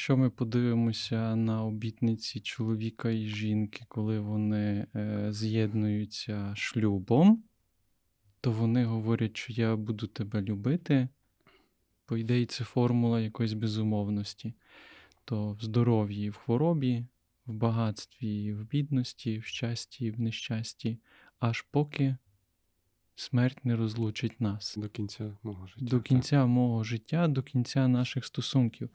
Якщо ми подивимося на обітниці чоловіка і жінки, коли вони е, з'єднуються шлюбом, то вони говорять, що я буду тебе любити. По ідеї, це формула якоїсь безумовності. То в здоров'ї і в хворобі, в багатстві і в бідності, в щасті і в нещасті, аж поки смерть не розлучить нас До кінця мого життя. до кінця мого життя, до кінця наших стосунків.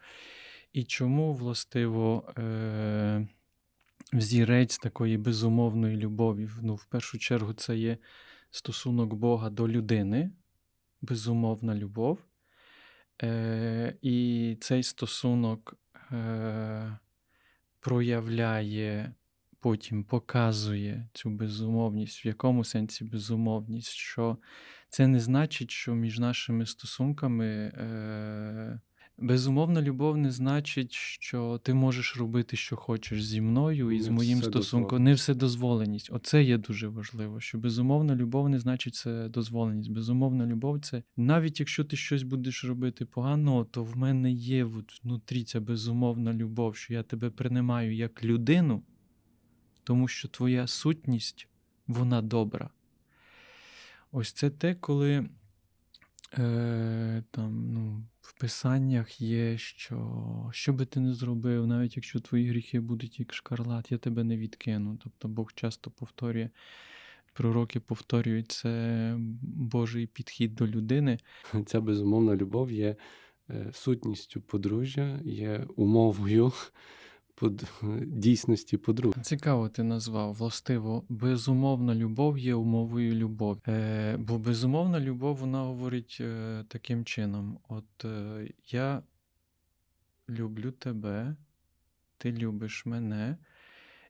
І чому, властиво, е- взірець такої безумовної любові? Ну, в першу чергу, це є стосунок Бога до людини, безумовна любов. Е- і цей стосунок е- проявляє, потім показує цю безумовність. В якому сенсі безумовність? Що це не значить, що між нашими стосунками е, безумовна любов не значить, що ти можеш робити, що хочеш зі мною і з моїм стосунком. Не вседозволеність. Оце є дуже важливо. Що безумовна любов не значить це дозволеність. Безумовна любов це навіть якщо ти щось будеш робити погано, то в мене є от внутрі ця безумовна любов, що я тебе приймаю як людину, тому що твоя сутність вона добра. Ось це те, коли е, там, ну, в писаннях є, що що би ти не зробив, навіть якщо твої гріхи будуть як шкарлат, я тебе не відкину. Тобто Бог часто повторює, пророки повторюють це Божий підхід до людини. Ця безумовна любов є е, сутністю подружжя, є умовою под... дійсності подружжя. Цікаво, ти назвав властиво, безумовна любов є умовою любові. Е, бо безумовна любов, вона говорить е, таким чином: от е, я люблю тебе, ти любиш мене,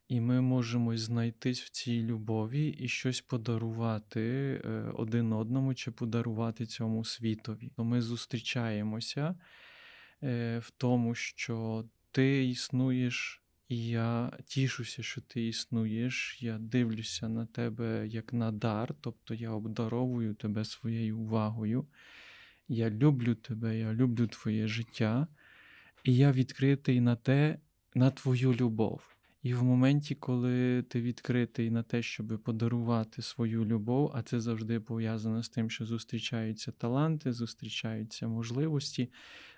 і ми можемо знайтись в цій любові і щось подарувати е, один одному чи подарувати цьому світові. То ми зустрічаємося е, в тому, що ти існуєш, і я тішуся, що ти існуєш. Я дивлюся на тебе як на дар, тобто я обдаровую тебе своєю увагою. Я люблю тебе, я люблю твоє життя, і я відкритий на те, на твою любов. І в моменті, коли ти відкритий на те, щоб подарувати свою любов, а це завжди пов'язано з тим, що зустрічаються таланти, зустрічаються можливості,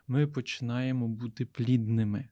ми починаємо бути плідними.